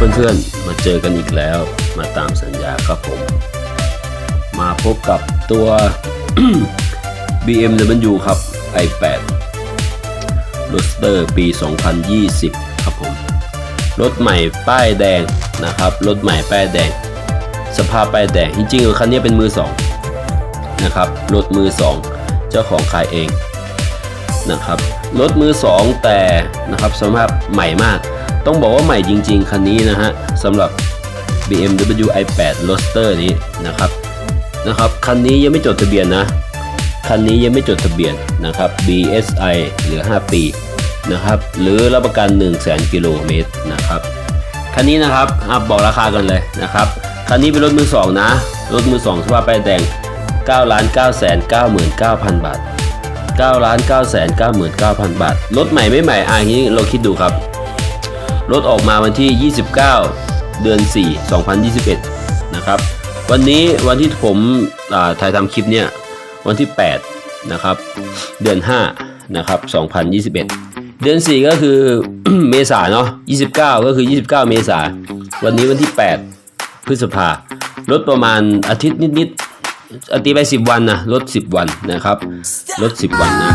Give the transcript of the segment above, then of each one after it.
เพื่อนๆ มาเจอกันอีกแล้ว มาตามสัญญาครับผม มาพบกับตัว BMW ครับ i8 รถสเตอร์ปี 2020 ครับผม รถใหม่ป้ายแดงนะครับ รถใหม่ป้ายแดง สภาพป้ายแดง จริงๆคันนี้เป็นมือสองนะครับ รถมือสอง เจ้าของขายเองนะครับ รถมือสองแต่นะครับสภาพใหม่มาก ต้องบอกว่าใหม่จริง ๆ คันนี้นะฮะสำหรับ BMW i8 Roadster นี้นะครับนะครับคันนี้ยังไม่จดทะเบียนนะคันนี้ยังไม่จดทะเบียนนะครับ BSI เหลือ 5 ปีนะครับหรือรับประกัน 1 0 0 0 0 0กิโลเมตรนะครับคันนี้นะครับอบอกราคากันเลยนะครับคันนี้เป็นรถมือสองนะ รถมือสองสภาพป้ายแดง9ล้าน9แสน99,000 บาท 9ล้าน9แสน99,000 บาท รถใหม่ไม่ใหม่อะอย่างนี้เราคิดดูครับ รถออกมาวันที่ 29 เดือน 4 2021 นะครับ วันนี้วันที่ผมถ่ายทำคลิปเนี่ย วันที่ 8 นะครับ เดือน 5 นะครับ 2021 เดือน 4 ก็คือเมษาเนาะ 29 ก็คือ 29 เมษา วันนี้วันที่ 8 พฤษภาลดประมาณอาทิตย์นิดๆ อตีไปสิบวันนะลดสิบวันนะครับ ลดสิบวันนะ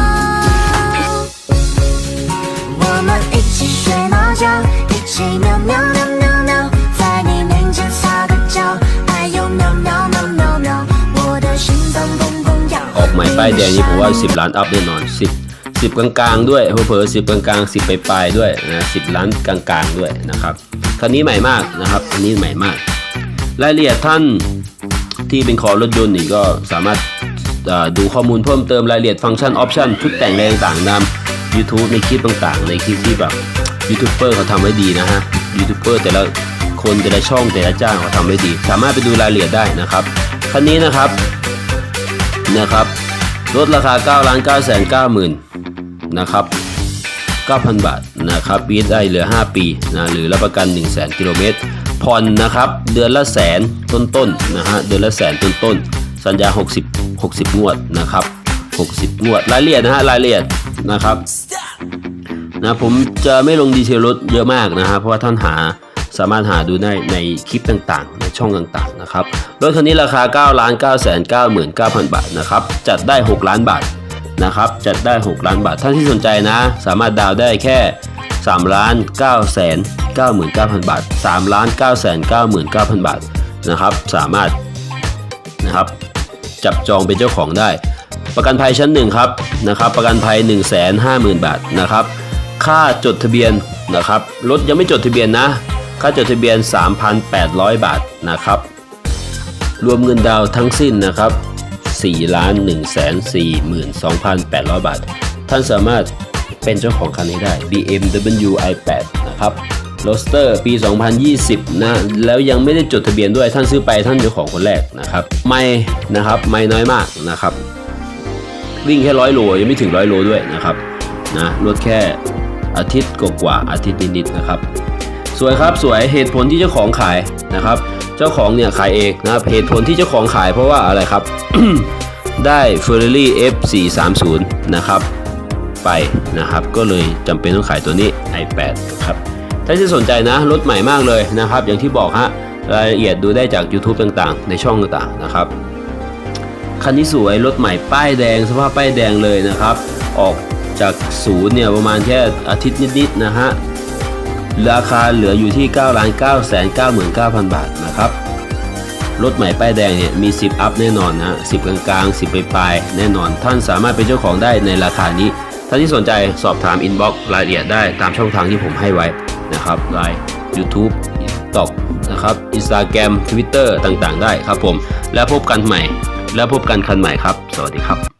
ออกใหม่ป้ายแดงนี่ผมว่า 10 ล้านอัพแน่นอน 10 10 กลางๆด้วยเผลอๆ10 กลางๆ 10 ปลายๆด้วยนะ10 ล้านกลางๆด้วยนะครับคันนี้ใหม่มากนะครับคันนี้ใหม่มาก รายละเอียดท่าน ที่เป็นคอรถยนต์นี่ก็สามารถดูข้อมูลเพิ่มเติมรายละเอียดฟังก์ชันออปชันชุดแต่งแรงต่างๆนำ YouTube ในคลิปต่างๆ ในคลิปที่แบบยูทูบเบอร์เขาทำไว้ดีนะฮะยูทูบเบอร์แต่ละคนแต่ละช่องแต่ละจ้างเขาทำไว้ดี สามารถไปดูรายละเอียดได้นะครับคันนี้นะครับนะครับลดราคา9ล้าน9แสน9หมื่นนะครับ9,000 บาทนะครับ BSI เหลือ 5 ปีนะหรือรับประกัน 1 0 0 0 0แกิโลเมตร ผ่อนนะครับ เดือนละแสนต้นๆนนะฮะเดือนละแสนต้นๆนสัญญา 60 60 งวดนะครับ 60 งวดรายละเอียดนะฮะรายละเอียดนะครับนะผมจะไม่ลงดีเทลรถเยอะมากนะฮะเพราะว่าท่านหาสามารถหาดูได้ในคลิปต่างๆ ในช่องต่างๆนะครับรถคันนี้ราคา 9 ล้าน 9 9 9 9 0 0 บาทนะครับจัดได้ 6 ล้านบาทนะครับจัดได้ 6 ล้านบาทท่านที่สนใจนะ สามารถดาวได้แค่ 3 ล้าน9 0 0 0 0 3,99,900 บาท 3 9,99,900 บาทนะครับ สามารถนะครับจับจองเป็นเจ้าของได้ ประกันภัยชั้นหนึ่งครับนะครับ ประกันภัย 150,000 บาทนะครับ ค่าจดทะเบียนนะครับ รถยังไม่จดทะเบียนนะ ค่าจดทะเบียน 3,800 บาทนะครับ รวมเงินดาวทั้งสิ้นนะครับ4ล้าน1 4 2 8 0 0 บาท ท่านสามารถเป็นเจ้าของคันนี้ได้ BMW i8 นะครับ r o s t e r ปี 2020 นะ แล้วยังไม่ได้จดทะเบียนด้วยท่านซื้อไปท่านเจ้าของคนแรกนะครับ ไม่นะครับ ไม่น้อยมากนะครับ วิ่งแค่ร้อยโลยังไม่ถึงร้อยโลด้วยนะครับนะลดแค่อาทิตย์กว่าอาทิตย์นิดๆนะครับ สวยครับสวยเหตุผลที่เจ้าของขายนะครับ เจ้าของเนี่ยขายเองนะครับเหตุผลที่เจ้าของขายเพราะว่าอะไรครับ ได้ Ferrari F430 นะครับไปนะครับ ก็เลยจำเป็นต้องขายตัวนี้ i8 ครับ ถ้าที่สนใจนะรถใหม่มากเลยนะครับ อย่างที่บอกฮะรายละเอียดดูได้จาก YouTube ต่างๆ ในช่องต่างๆนะครับคันนี้สวยรถใหม่ป้ายแดง สภาพป้ายแดงเลยนะครับ ออกจากศูนย์เนี่ยประมาณแค่อาทิตย์นิดๆนะฮะราคาเหลืออยู่ที่9ล้าน9แสน99,000บาทนะครับรถใหม่ป้ายแดงเนี่ยมี 10 อัพแน่นอนนะ10 กลางๆ 10ปลายๆแน่นอน ท่านสามารถเป็นเจ้าของได้ในราคานี้ ท่านที่สนใจสอบถามอินบ็อกซ์รายละเอียดได้ตามช่องทางที่ผมให้ไว้ นะครับไลน์ YouTube TikTok นะครับ Instagram Twitter ต่างๆ ได้ครับผม แล้วพบกันใหม่ แล้วพบกันคันใหม่ครับ สวัสดีครับ